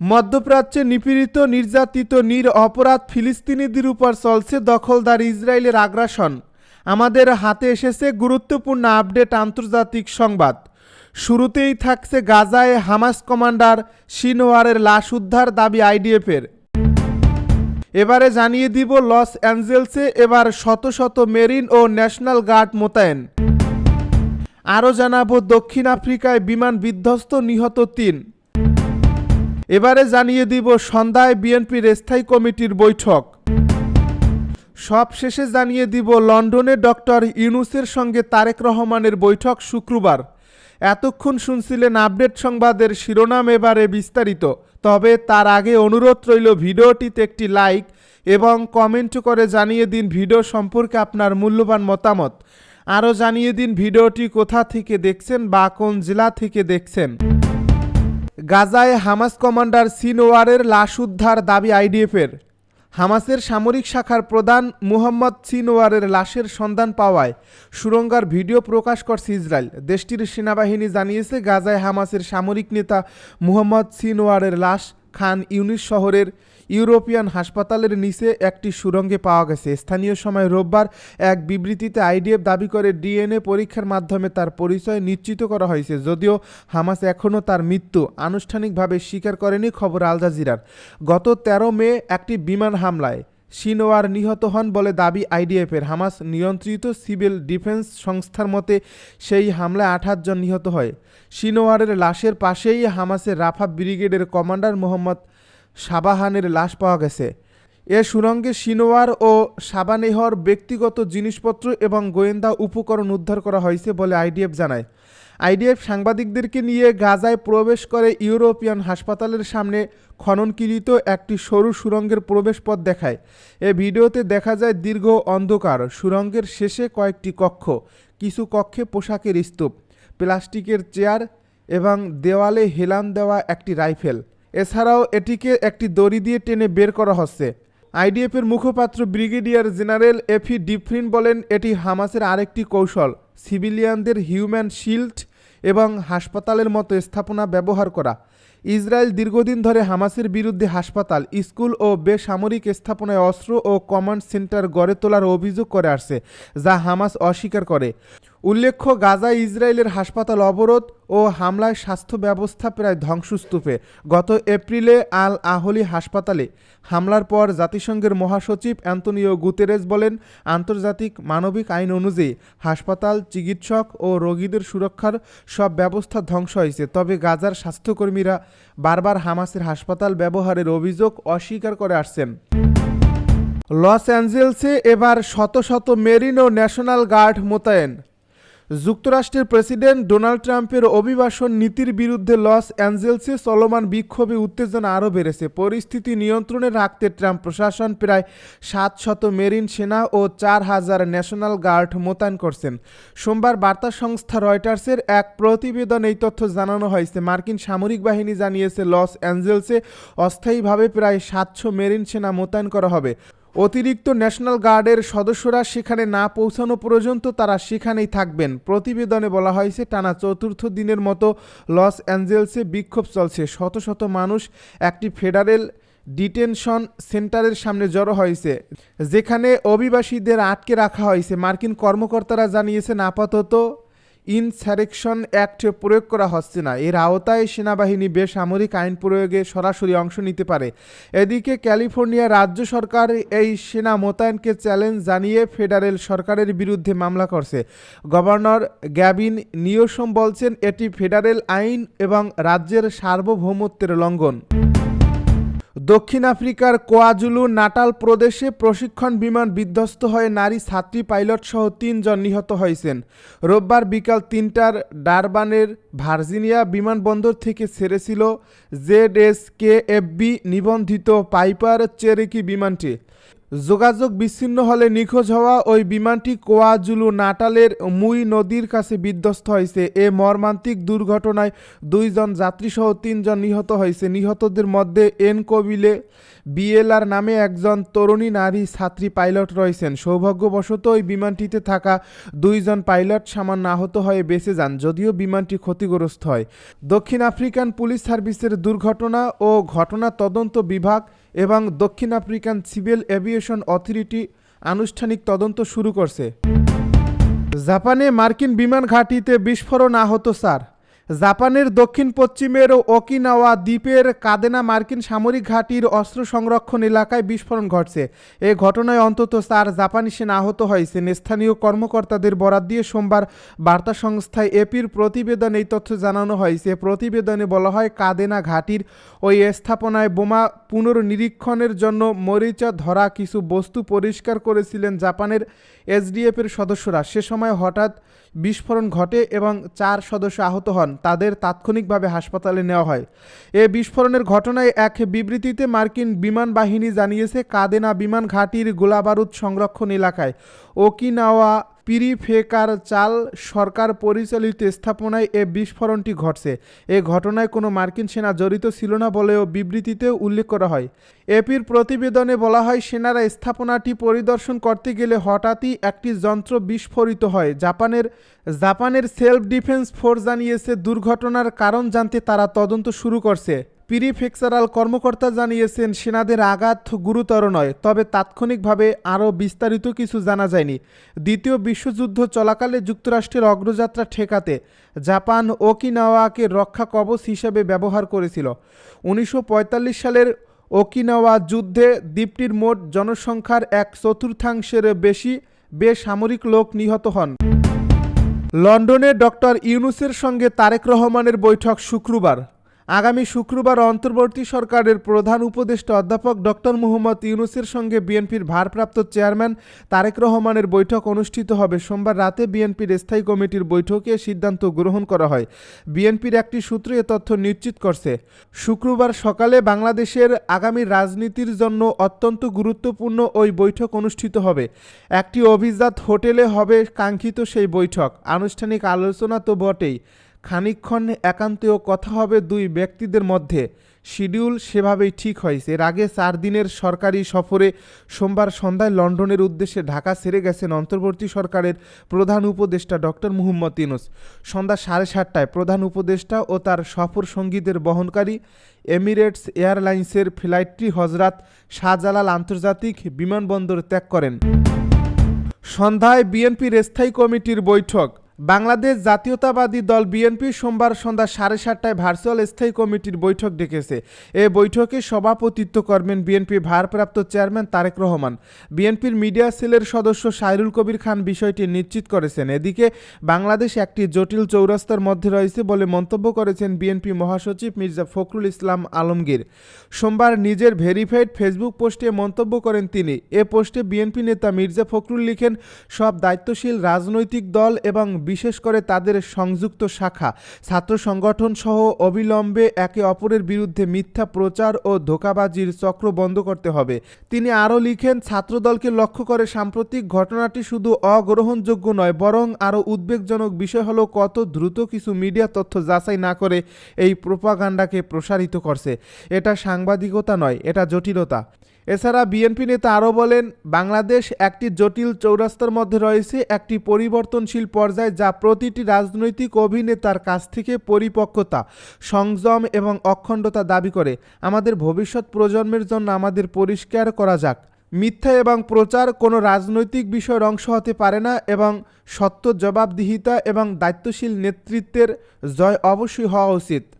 মধ্যপ্রাচ্যে নিপীড়িত, নির্যাতিত, নির অপরাধ ফিলিস্তিনিদের উপর চলছে দখলদার ইসরায়েলের আগ্রাসন। আমাদের হাতে এসেছে গুরুত্বপূর্ণ আপডেট আন্তর্জাতিক সংবাদ। শুরুতেই থাকছে গাজায় হামাস কমান্ডার শিনওয়ারের লাশ উদ্ধার দাবি আইডিএফের। এবারে জানিয়ে দিব লস অ্যাঞ্জেলসে এবার শত শত মেরিন ও ন্যাশনাল গার্ড মোতায়েন। আরও জানাব দক্ষিণ আফ্রিকায় বিমান বিধ্বস্ত নিহত তিন। এবারে জানিয়ে দিব সন্ধ্যায় বিএনপির স্থায়ী কমিটির বৈঠক। সব শেষে জানিয়ে দিব লন্ডনে ডক্টর ইউনুসের সঙ্গে তারেক রহমানের বৈঠক শুক্রবার। এতক্ষণ শুনছিলেন আপডেট সংবাদের শিরোনাম এবারে বিস্তারিত। তবে তার আগে অনুরোধ রইল ভিডিওটিতে একটি লাইক এবং কমেন্ট করে জানিয়ে দিন ভিডিও সম্পর্কে আপনার মূল্যবান মতামত। আরও জানিয়ে দিন ভিডিওটি কোথা থেকে দেখছেন বা কোন জেলা থেকে দেখছেন। গাজায় হামাস কমান্ডার সিনোয়ারের লাশ উদ্ধার দাবি আইডিএফের। হামাসের সামরিক শাখার প্রধান মুহাম্মদ সিনোয়ারের লাশের সন্ধান পাওয়ায় সুরঙ্গার ভিডিও প্রকাশ করছে ইসরায়েল। দেশটির সেনাবাহিনী জানিয়েছে, গাজায় হামাসের সামরিক নেতা মুহাম্মদ সিনোয়ারের লাশ খান ইউনিস শহরের ইউরোপিয়ান হাসপাতালের নিচে একটি সুরঙ্গে পাওয়া গেছে। স্থানীয় সময় রোববার এক বিবৃতিতে আইডিএফ দাবি করে, ডিএনএ পরীক্ষার মাধ্যমে তার পরিচয় নিশ্চিত করা হয়েছে। যদিও হামাস এখনও তার মৃত্যু আনুষ্ঠানিকভাবে স্বীকার করেনি খবর আল জাজিরার। গত ১৩ মে একটি বিমান হামলায় সিনোয়ার নিহত হন বলে দাবি আইডিএফের। হামাস নিয়ন্ত্রিত সিভিল ডিফেন্স সংস্থার মতে সেই হামলায় আঠাশ জন নিহত হয়। সিনোয়ারের লাশের পাশেই হামাসের রাফা ব্রিগেডের কমান্ডার মোহাম্মদ সাবাহানের লাশ পাওয়া গেছে। এ সুরঙ্গে সিনোয়ার ও সাবানেহর ব্যক্তিগত জিনিসপত্র এবং গোয়েন্দা উপকরণ উদ্ধার করা হয়েছে বলে আইডিএফ জানায়। আইডিএফ সাংবাদিকদেরকে নিয়ে গাজায় প্রবেশ করে ইউরোপিয়ান হাসপাতালের সামনে খননকৃত একটি সরু সুরঙ্গের প্রবেশপথ দেখায়। এ ভিডিওতে দেখা যায় দীর্ঘ অন্ধকার, সুরঙ্গের শেষে কয়েকটি কক্ষ, কিছু কক্ষে পোশাকের স্তূপ, প্লাস্টিকের চেয়ার এবং দেওয়ালে হেলান দেওয়া একটি রাইফেল। এছাড়াও এটিকে একটি দড়ি দিয়ে টেনে বের করা হচ্ছে। আইডিএফের মুখপাত্র ব্রিগেডিয়ার জেনারেল এফি ডিফরিন বলেন, এটি হামাসের আরেকটি কৌশল, সিভিলিয়ানদের হিউম্যান শিল্ড এবং হাসপাতালের মতো স্থাপনা ব্যবহার করা। ইসরায়েল দীর্ঘদিন ধরে হামাসের বিরুদ্ধে হাসপাতাল, স্কুল ও বেসামরিক স্থাপনায় অস্ত্র ও কমান্ড সেন্টার গড়ে তোলার অভিযোগ করে আসছে, যা হামাস অস্বীকার করে। উল্লেখ্য গাজায় ইসরায়েলের হাসপাতাল অবরোধ ও হামলায় স্বাস্থ্য ব্যবস্থা প্রায় ধ্বংসস্তূপে। গত এপ্রিলে আল আহলি হাসপাতালে হামলার পর জাতিসংঘের মহাসচিব অ্যান্তনিও গুতেরেস বলেন, আন্তর্জাতিক মানবিক আইন অনুযায়ী হাসপাতাল, চিকিৎসক ও রোগীদের সুরক্ষার সব ব্যবস্থা ধ্বংস হয়েছে। তবে গাজার স্বাস্থ্যকর্মীরা বারবার হামাসের হাসপাতাল ব্যবহারের অভিযোগ অস্বীকার করে আসছেন। লস অ্যাঞ্জেলসে এবার শত শত মেরিন ও ন্যাশনাল গার্ড মোতায়েন। যুক্তরাষ্ট্রের প্রেসিডেন্ট ডোনাল্ড ট্রাম্পের অভিবাসন নীতির বিরুদ্ধে লস অ্যাঞ্জেলসে চলমান বিক্ষোভে উত্তেজনা আরও বেড়েছে। পরিস্থিতি নিয়ন্ত্রণে রাখতে ট্রাম্প প্রশাসন প্রায় সাত শত মেরিন সেনা ও চার হাজার ন্যাশনাল গার্ড মোতায়েন করছেন। সোমবার বার্তা সংস্থা রয়টার্সের এক প্রতিবেদন এই তথ্য জানানো হয়েছে। মার্কিন সামরিক বাহিনী জানিয়েছে, লস অ্যাঞ্জেলসে অস্থায়ীভাবে প্রায় সাতশো মেরিন সেনা মোতায়েন করা হবে। অতিরিক্ত ন্যাশনাল গার্ডের সদস্যরা সেখানে না পৌঁছানো পর্যন্ত তারা সেখানেই থাকবেন। প্রতিবেদনে বলা হয়েছে, টানা চতুর্থ দিনের মতো লস অ্যাঞ্জেলসে বিক্ষোভ চলছে। শত শত মানুষ একটি ফেডারেল ডিটেনশন সেন্টারের সামনে জড়ো হয়েছে, যেখানে অভিবাসীদের আটকে রাখা হয়েছে। মার্কিন কর্মকর্তারা জানিয়েছেন, আপাতত ইনসারেকশন অ্যাক্ট প্রয়োগ করা হচ্ছে না। এর আওতায় সেনাবাহিনী বেসামরিক আইন প্রয়োগে সরাসরি অংশ নিতে পারে। এদিকে ক্যালিফোর্নিয়া রাজ্য সরকার এই সেনা মোতায়েনকে চ্যালেঞ্জ জানিয়ে ফেডারেল সরকারের বিরুদ্ধে মামলা করছে। গভর্নর গ্যাবিন নিয়োসম বলছেন, এটি ফেডারেল আইন এবং রাজ্যের সার্বভৌমত্বের লঙ্ঘন। দক্ষিণ আফ্রিকার কোয়াজুলু নাটাল প্রদেশে প্রশিক্ষণ বিমান বিধ্বস্ত হয়ে নারী ছাত্রী পাইলট সহ তিনজন নিহত হয়েছেন। রোববার বিকাল তিনটার ডারবানের ভার্জিনিয়া বিমানবন্দর থেকে ছেড়েছিল Z S K F B নিবন্ধিত পাইপার চেরেকি বিমানটি। যোগাযোগ বিচ্ছিন্ন হলে নিখোঁজ হওয়া ওই বিমানটি কোয়াজুলু নাটালের মুই নদীর কাছে বিধ্বস্ত হয়েছে। এ মর্মান্তিক দুর্ঘটনায় দুইজন যাত্রীসহ তিনজন নিহত হয়েছে। নিহতদের মধ্যে এন কবিলে বিএলআর নামে একজন তরুণী নারী ছাত্রী পাইলট রয়েছেন। সৌভাগ্যবশত ওই বিমানটিতে থাকা দুইজন পাইলট সামান্য আহত হয়ে বেঁচে যান, যদিও বিমানটি ক্ষতিগ্রস্ত হয়। দক্ষিণ আফ্রিকান পুলিশ সার্ভিসের দুর্ঘটনা ও ঘটনা তদন্ত বিভাগ এবং দক্ষিণ আফ্রিকান সিভিল এভিয়েশন অথরিটি আনুষ্ঠানিক তদন্ত শুরু করছে। জাপানে মার্কিন বিমান ঘাঁটিতে বিস্ফোরণ আহত স্যার। জাপানের দক্ষিণ পশ্চিমের ওকিনাওয়া দ্বীপের কাদেনা মার্কিন সামরিক ঘাঁটির অস্ত্র সংরক্ষণ এলাকায় বিস্ফোরণ ঘটছে। এ ঘটনায় অন্তত চার জাপানি সেনা আহত হয়েছেন। স্থানীয় কর্মকর্তাদের বরাত দিয়ে সোমবার বার্তা সংস্থায় এপির প্রতিবেদন এই তথ্য জানানো হয়েছে। প্রতিবেদনে বলা হয়, কাদেনা ঘাঁটির ওই স্থাপনায় বোমা পুনর্নিরীক্ষণের জন্য মরিচা ধরা কিছু বস্তু পরিষ্কার করেছিলেন জাপানের এসডিএফের সদস্যরা। সে সময় হঠাৎ বিস্ফোরণ ঘটে এবং চার সদস্য আহত হন। তাদের তাৎক্ষণিকভাবে হাসপাতালে নেওয়া হয়। এ বিস্ফোরণের ঘটনায় এক বিবৃতিতে মার্কিন বিমান বাহিনী জানিয়েছে, কাদেনা বিমান ঘাঁটির গোলাবারুদ সংরক্ষণ এলাকায় ওকিনাওয়া পিরিফেকার চাল সরকার পরিচালিত স্থাপনায় এ বিস্ফোরণটি ঘটছে। এ ঘটনায় কোনো মার্কিন সেনা জড়িত ছিল না বলেও বিবৃতিতে উল্লেখ করা হয়। এপির প্রতিবেদনে বলা হয়, সেনারা স্থাপনাটি পরিদর্শন করতে গেলে হঠাৎই একটি যন্ত্র বিস্ফোরিত হয়। জাপানের জাপানের সেলফ ডিফেন্স ফোর্স জানিয়েছে, দুর্ঘটনার কারণ জানতে তারা তদন্ত শুরু করছে। প্রিফেকচারাল কর্মকর্তা জানিয়েছেন, সেনাদের আঘাত গুরুতর নয়, তবে তাৎক্ষণিকভাবে আরও বিস্তারিত কিছু জানা যায়নি। দ্বিতীয় বিশ্বযুদ্ধ চলাকালে যুক্তরাষ্ট্রের অগ্রযাত্রা ঠেকাতে জাপান ওকিনাওয়াকে রক্ষা কবচ হিসেবে ব্যবহার করেছিল। উনিশশো পঁয়তাল্লিশ সালের ওকিনাওয়া যুদ্ধে দ্বীপটির মোট জনসংখ্যার এক চতুর্থাংশের বেশি বেসামরিক লোক নিহত হন। লন্ডনে ডক্টর ইউনুসের সঙ্গে তারেক রহমানের বৈঠক শুক্রবার। আগামী শুক্রবার অন্তর্বর্তী সরকারের প্রধান উপদেষ্টা অধ্যাপক ডক্টর মুহম্মদ ইউনুসের সঙ্গে বিএনপির ভারপ্রাপ্ত চেয়ারম্যান তারেক রহমানের বৈঠক অনুষ্ঠিত হবে। সোমবার রাতে বিএনপির স্থায়ী কমিটির বৈঠকে সিদ্ধান্ত গ্রহণ করা হয়। বিএনপির একটি সূত্র এ তথ্য নিশ্চিত করছে। শুক্রবার সকালে বাংলাদেশের আগামী রাজনীতির জন্য অত্যন্ত গুরুত্বপূর্ণ ওই বৈঠক অনুষ্ঠিত হবে। একটি অভিজাত হোটেলে হবে কাঙ্ক্ষিত সেই বৈঠক। আনুষ্ঠানিক আলোচনা তো বটেই। খানিকক্ষণ একান্তেও কথা হবে দুই ব্যক্তিদের মধ্যে। শিডিউল সেভাবেই ঠিক হয়েছে। এর আগে চার দিনের সরকারি সফরে সোমবার সন্ধ্যায় লন্ডনের উদ্দেশ্যে ঢাকা ছেড়ে গেছেন অন্তর্বর্তী সরকারের প্রধান উপদেষ্টা ডক্টর মুহম্মদ ইনুস সন্ধ্যা সাড়ে সাতটায় প্রধান উপদেষ্টা ও তার সফর সঙ্গীদের বহনকারী এমিরেটস এয়ারলাইন্সের ফ্লাইটটি হজরত শাহজালাল আন্তর্জাতিক বিমানবন্দর ত্যাগ করেন। সন্ধ্যায় বিএনপির স্থায়ী কমিটির বৈঠক। বাংলাদেশ জাতীয়তাবাদী দল বিএনপি সোমবার সন্ধ্যা সাড়ে সাতটায় ভার্চুয়াল স্থায়ী কমিটির বৈঠক ডেকেছে। এ বৈঠকে সভাপতিত্ব করবেন বিএনপি ভারপ্রাপ্ত চেয়ারম্যান তারেক রহমান। বিএনপির মিডিয়া সেলের সদস্য সাইরুল কবির খান বিষয়টি নিশ্চিত করেছেন। এদিকে বাংলাদেশ একটি জটিল চৌরাস্তার মধ্যে রয়েছে বলে মন্তব্য করেছেন বিএনপি মহাসচিব মির্জা ফখরুল ইসলাম আলমগীর। সোমবার নিজের ভেরিফাইড ফেসবুক পোস্টে মন্তব্য করেন তিনি। এ পোস্টে বিএনপি নেতা মির্জা ফখরুল লিখেন, সব দায়িত্বশীল রাজনৈতিক দল এবং বিশেষ করে তাদের সংযুক্ত শাখা, ছাত্র সংগঠন সহ অবিলম্বে একে অপরের বিরুদ্ধে মিথ্যা প্রচার ও ধোকাবাজির চক্র বন্ধ করতে হবে। তিনি আরও লিখেন, ছাত্রদলকে লক্ষ্য করে সাম্প্রতিক ঘটনাটি শুধু অগ্রহণযোগ্য নয়, বরং আরও উদ্বেগজনক বিষয় হলো কত দ্রুত কিছু মিডিয়া তথ্য যাচাই না করে এই প্রোপাগান্ডাকে প্রসারিত করছে। এটা সাংবাদিকতা নয়, এটা জটিলতা। এছাড়া বিএনপি নেতা আরও বলেন, বাংলাদেশ একটি জটিল চৌরাস্তার মধ্যে রয়েছে, একটি পরিবর্তনশীল পর্যায় যা প্রতিটি রাজনৈতিক অভিনেতার কাছ থেকে পরিপক্কতা, সংযম এবং অখণ্ডতা দাবি করে। আমাদের ভবিষ্যৎ প্রজন্মের জন্য আমাদের পরিষ্কার করা যাক। মিথ্যা এবং প্রচার কোনো রাজনৈতিক বিষয়ের অংশ হতে পারে না এবং সত্য জবাবদিহিতা এবং দায়িত্বশীল নেতৃত্বের জয় অবশ্যই হওয়া উচিত।